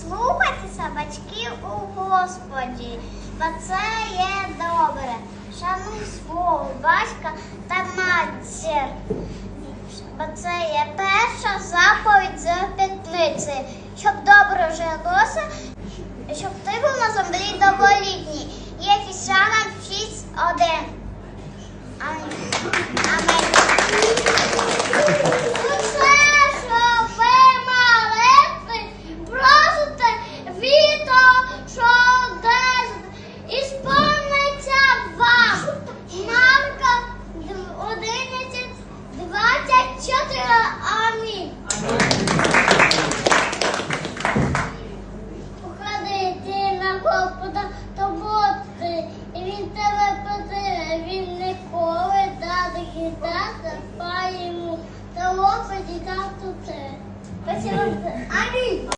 Слухайтеся батьків у Господі, бо це є добре. Шануй свого батька та матір. Бо це є перша заповідь з п'ятниці, щоб добре жилося, щоб ти був на землі довголітній. Є Фішана 6.1. Господа, того ти, і він тебе подає, він не ніколи даде гіда, запає йому, та Господі дав тут. Спасибо. Амінь.